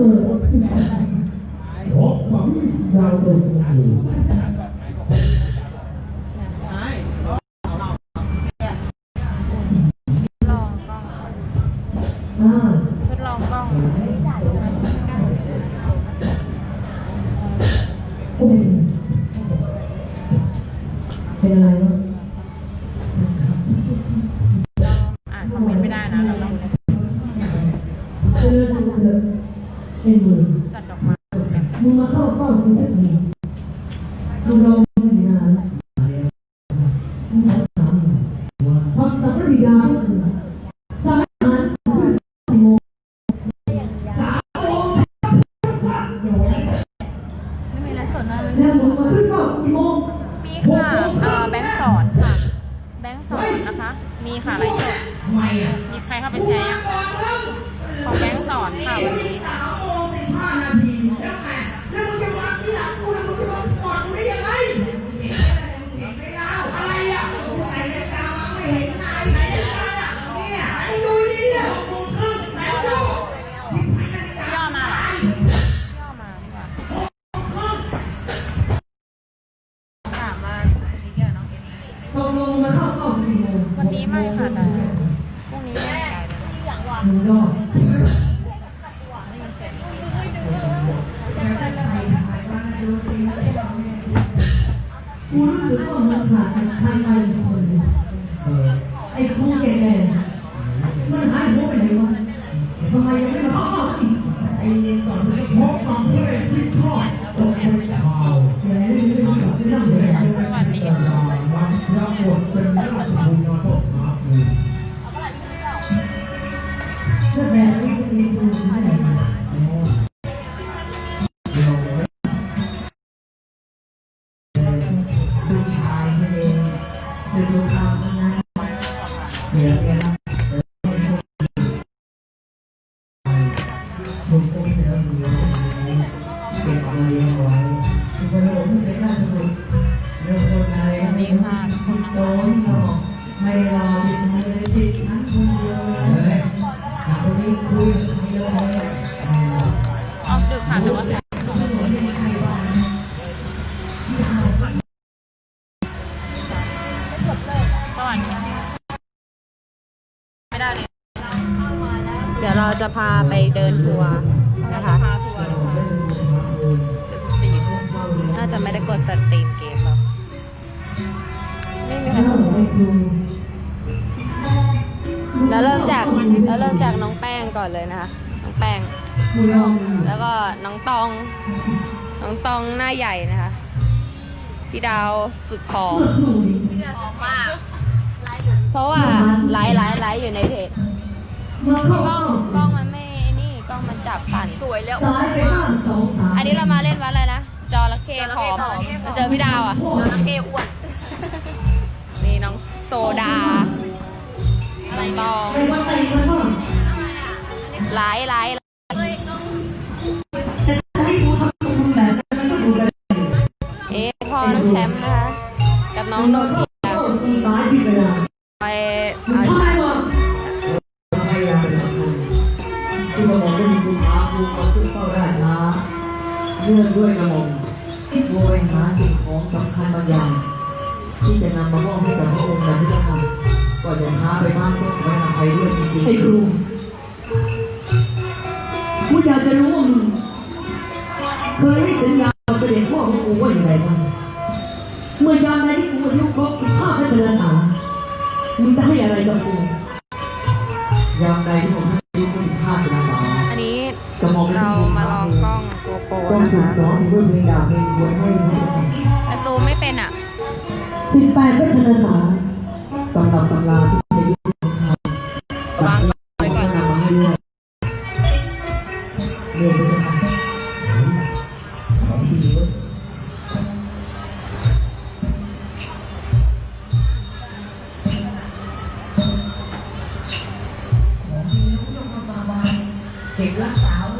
อโอ้หวังดาวดวงอยู่ลองกล้องอ่าทดลองกล้องโอ้ย ความสัมพันธ์บิดาก็คือสายอาหารคือกี่โมงไม่มีอะไรสดนะแล้วมึงมาขึ้นกี่โมงมีค่ะเอ่อแบงค์สอนค่ะ แบงค์สอนนะคะ มีค่ะไลฟ์สดมีใครเข้าไปแชร์ยังของแบงค์สอนค่ะวันนี้ กูรู้สึกว่ามึงขาดใครไปอีกคนหนึ่งไอ้ครูแก่ๆมันหายหัวไปไหนวะทำไมยังไม่มาเข้าเฝ้าอีกไอ้เรียนก่อนมึงจะพบความเพื่อนที่ชอบตกคนเข่าแหมนี่ไม่ต้องไม่ต้องเลยสวัสดีวันพระบทเป็นราชบุญมาตกหาคืนถ้า ลยจากตรงนี้คุยคุยเลยออกดึกค่ะแต่ว่า จะพาไปเดินทัวร์นะคะ พาทัวร์นะคะจุดสิบสี่น่าจะไม่ได้กดสตรีมเกมหรอกไม่มีใครสนแล้วเริ่มจากแล้วเริ่มจากน้องแป้งก่อนเลยนะคะ น้องแป้ง แล้วก็น้องตอง น้องตองหน้าใหญ่นะคะ พี่ดาวสุดผอมเพราะว่าไลฟ์ไลฟ์ไลฟ์อยู่ในเพจ กล้องกล้องมันไม่นี่กล้องมันจับสั่นสวยแล้วซ้ายไปบ้างสองสามอันนี้เรามาเล่นวัดอะไรนะจระเข้ผอมมาเจอพี่ดาวอะจระเข้อ้วนนี่น้องโซดาน้องตองไปวัดใจกันบ้างไลฟ์ไลฟ์แต่ให้กูทำบุญแบบนั้นมันก็ดูกันเอ๊ะพ่อน้องแชมป์นะคะกับน้องโนเกียตีซ้ายที่เวลาไป ที่กระหม่อมได้มีคุณท้าภูมาขึ้นเฝ้าได้ช้าเนื่องด้วยกระหม่อมโวยหาสิ่งของสำคัญบางอย่าง ที่จะนำมามอบให้กับพระองค์แต่ที่ต้องทำก็จะช้าไปบ้างต้องไว้ทำไปด้วยจริงๆไอ้ครูกูอยากจะรู้ว่ามึงเคยให้สัญญาเสด็จพ่อของกูว่าอย่างไรบ้างเมื่อยามใดที่กูอายุครบสิบห้าพระชนษามึงจะให้อะไรกับกู แต่ซูมไม่เป็นอะสิบแปดพระชนษาตำรับตำราที่เด้ยินของเขาวางกล้องไว้ก่อนนำมาให้ด้วยเรื่องนี้นะครับของดีเว้ยเก็บรักษาว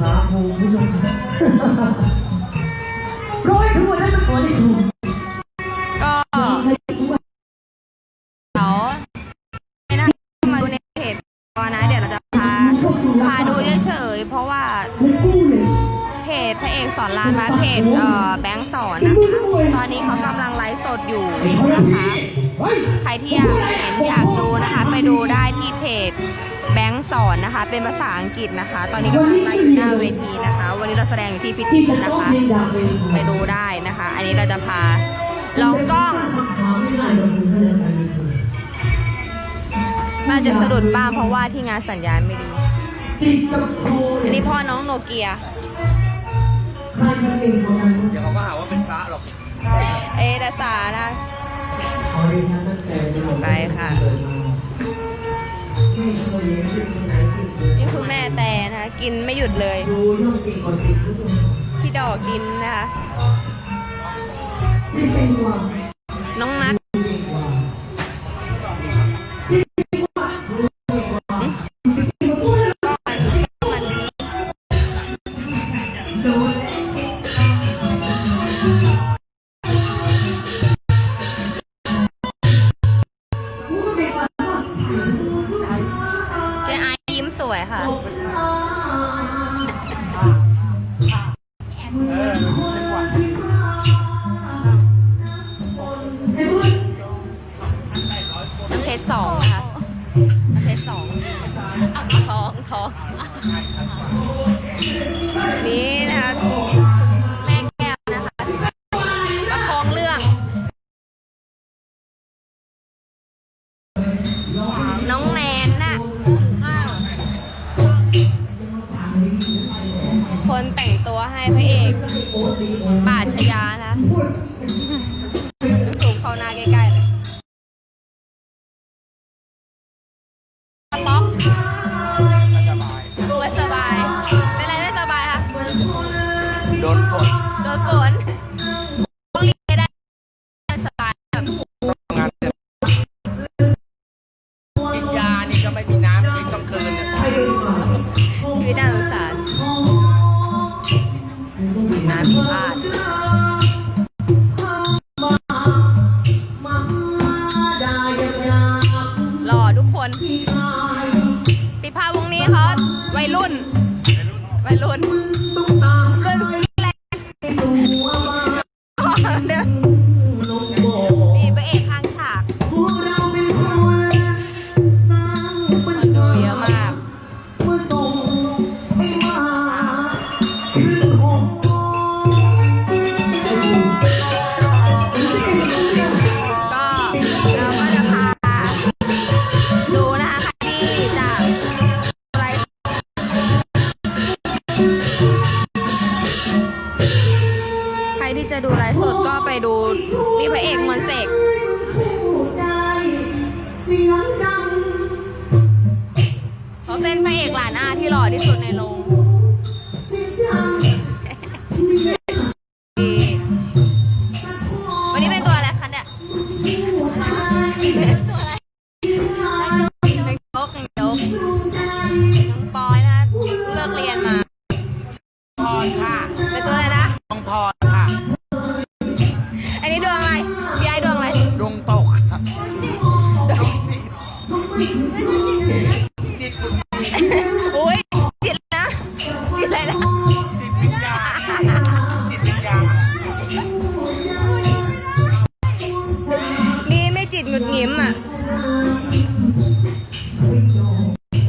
ขาภูผู้ชมร้อยทั่วนั่นก็ขอให้ถูกก็เดี๋ยวให้นะมาดูในเพจก่อนนะ เดี๋ยวเราจะพาพาดูเฉยๆเพราะว่าเลยเพจพระเอกสอนรามนะเพจเอ่อแบงค์สอนนะคะ ตอนนี้เขากำลังไลฟ์สดอยู่นะคะ ใครที่อยากเห็นอยากดูนะคะ ไปดูได้ที่เพจแบงค์สอนนะคะ เป็นภาษาอังกฤษนะคะ ตอนนี้กำลังไลฟ์อยู่หน้าเวทีนะคะ วันนี้เราแสดงอยู่ที่พิจิที่ตรจะนะต้องคะเพลงดังเพลงไปดูได้นะคะ อันนี้เราจะพาลองกล้องน่าจะสะดุดบ้างเพราะว่าที่งานสัญญาณไม่ดีสิทธิ์กับครูอันเนี่ยนี้พ่อน้องโนเกียใครจะเก่งกว่ากันเดี๋ยวเขาก็หาว่าเป็นพระหรอก เอดาสานะ ขอดิฉันตั้งแต่ในหลวงไปค่ะเกิดมาไม่เคยเห็นที่ไหนที่เกิดนี่คุณแม่แต่นะคะกินไม่หยุดเลยดูย่อมเก่งกว่าสิทธิ์ทุกคนพี่ดอกกินนะคะที่เก่งกว่าน้องนัทเก่งกว่าก็มันก็มันโดน นฝนโดนฝนต้องเรียนให้ได้สบายแบบทำงานเสร็จกินยานี่ก็ไม่มีน้ำกินกลางคืนเนี่ยชีวิตน่าสงสาร เเป็นพระเอกหลานอาที่หล่อที่สุดในโรง จิตวิญญาณนี่ไม่จิตหงุดหงิมอะ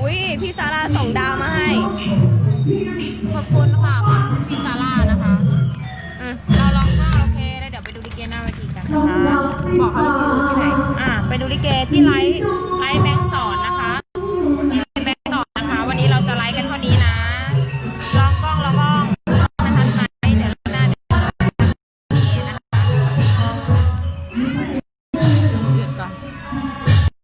อุ้ยพี่ซาร่าส่งดาวมาให้ ขอบคุณค่ะพี่ซาร่านะคะ อืมเราลองก็โอเคแล้วเดี๋ยวไปดูลิเกหน้าเวทีกันนะคะ บอกเขาว่าไปดูที่ไหน อ่าไปดูลิเกที่ไลฟ์